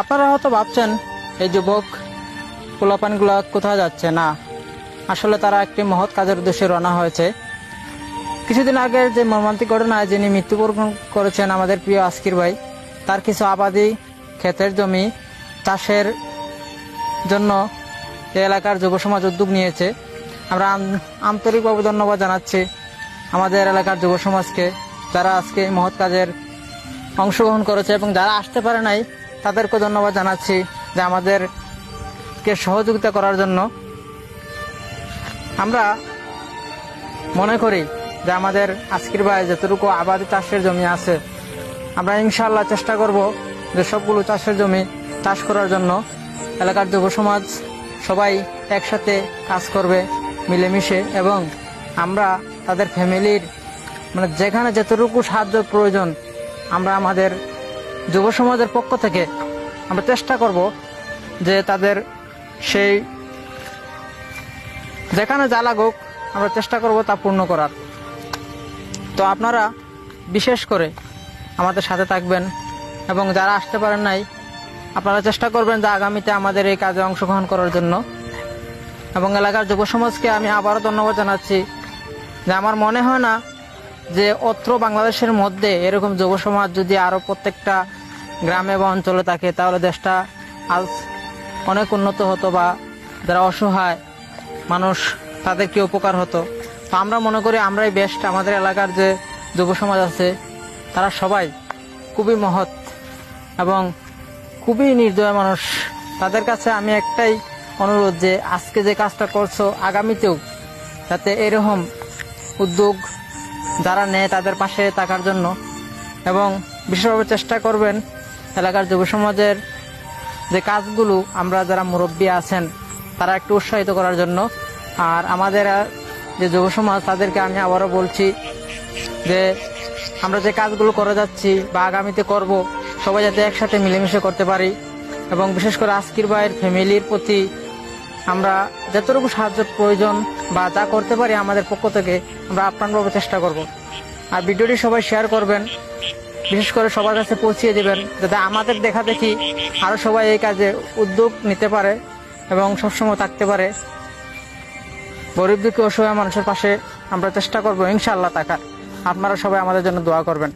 আপনারা হয়তো ভাবছেন, এই যুবক পোলাপানগুলা কোথায় যাচ্ছে? না, আসলে তারা একটি মহৎ কাজের উদ্দেশ্যে রওনা হয়েছে। কিছুদিন আগের যে মর্মান্তিক ঘটনায় যিনি মৃত্যুবরণ করেছেন আমাদের প্রিয় আজকির ভাই, তার কিছু আবাদি ক্ষেতের জমি চাষের জন্য এলাকার যুব সমাজ উদ্যোগ নিয়েছে। আমরা আন্তরিকভাবে ধন্যবাদ জানাচ্ছি আমাদের এলাকার যুব সমাজকে, যারা আজকে এই মহৎ কাজের অংশগ্রহণ করেছে এবং যারা আসতে পারে নাই তাদেরকে ধন্যবাদ জানাচ্ছি যে আমাদেরকে সহযোগিতা করার জন্য। আমরা মনে করি যে আমাদের আজকের ভাই যতটুকু আবাদি চাষের জমি আছে, আমরা ইনশাল্লাহ চেষ্টা করব যে সবগুলো চাষের জমি চাষ করার জন্য। এলাকার যুব সমাজ সবাই একসাথে কাজ করবে মিলেমিশে এবং আমরা তাদের ফ্যামিলির মানে যেখানে যতটুকু সাহায্য প্রয়োজন, আমরা আমাদের যুব সমাজের পক্ষ থেকে আমরা চেষ্টা করব যে তাদের সেই যেখানে যা লাগুক আমরা চেষ্টা করব তা পূর্ণ করার। তো আপনারা বিশেষ করে আমাদের সাথে থাকবেন এবং যারা আসতে পারেন নাই, আপনারা চেষ্টা করবেন যে আগামীতে আমাদের এই কাজে অংশগ্রহণ করার জন্য। এবং এলাকার যুব সমাজকে আমি আবারও ধন্যবাদ জানাচ্ছি যে আমার মনে হয় না যে অত্র বাংলাদেশের মধ্যে এরকম যুব সমাজ যদি আরও প্রত্যেকটা গ্রামে বা অঞ্চলে থাকে, তাহলে দেশটা আজ অনেক উন্নত হতো বা যারা অসহায় মানুষ তাদের কি উপকার হতো। তো আমরা মনে করি আমরাই বেস্ট আমাদের এলাকার যে যুব সমাজ আছে, তারা সবাই খুবই মহৎ এবং খুবই নির্দয় মানুষ। তাদের কাছে আমি একটাই অনুরোধ যে, আজকে যে কাজটা করছ, আগামীতেও যাতে এরকম উদ্যোগ যারা নেয় তাদের পাশে থাকার জন্য এবং বিশেষভাবে চেষ্টা করবেন এলাকার যুব সমাজের যে কাজগুলো আমরা যারা মুরব্বী আছেন, তারা একটু উৎসাহিত করার জন্য। আর আমাদের যে যুব সমাজ, তাদেরকে আমি আবারও বলছি যে আমরা যে কাজগুলো করে যাচ্ছি বা আগামীতে করব, সবাই যাতে একসাথে মিলেমিশে করতে পারি এবং বিশেষ করে আজকির ভাইয়ের ফ্যামিলির প্রতি আমরা যতটুকু সাহায্য প্রয়োজন বা যা করতে পারি আমাদের পক্ষ থেকে আমরা আপ্রাণভাবে চেষ্টা করব। আর ভিডিওটি সবাই শেয়ার করবেন। বিশেষ করে সবার কাছে পৌঁছিয়ে দেবেন, যাতে আমাদের দেখা দেখি আরও সবাই এই কাজে উদ্যোগ নিতে পারে এবং সবসময় থাকতে পারে। গরিব দুঃখী অসহায় মানুষের পাশে আমরা চেষ্টা করব ইনশাআল্লাহ থাকার আপনারা সবাই আমাদের জন্য দোয়া করবেন।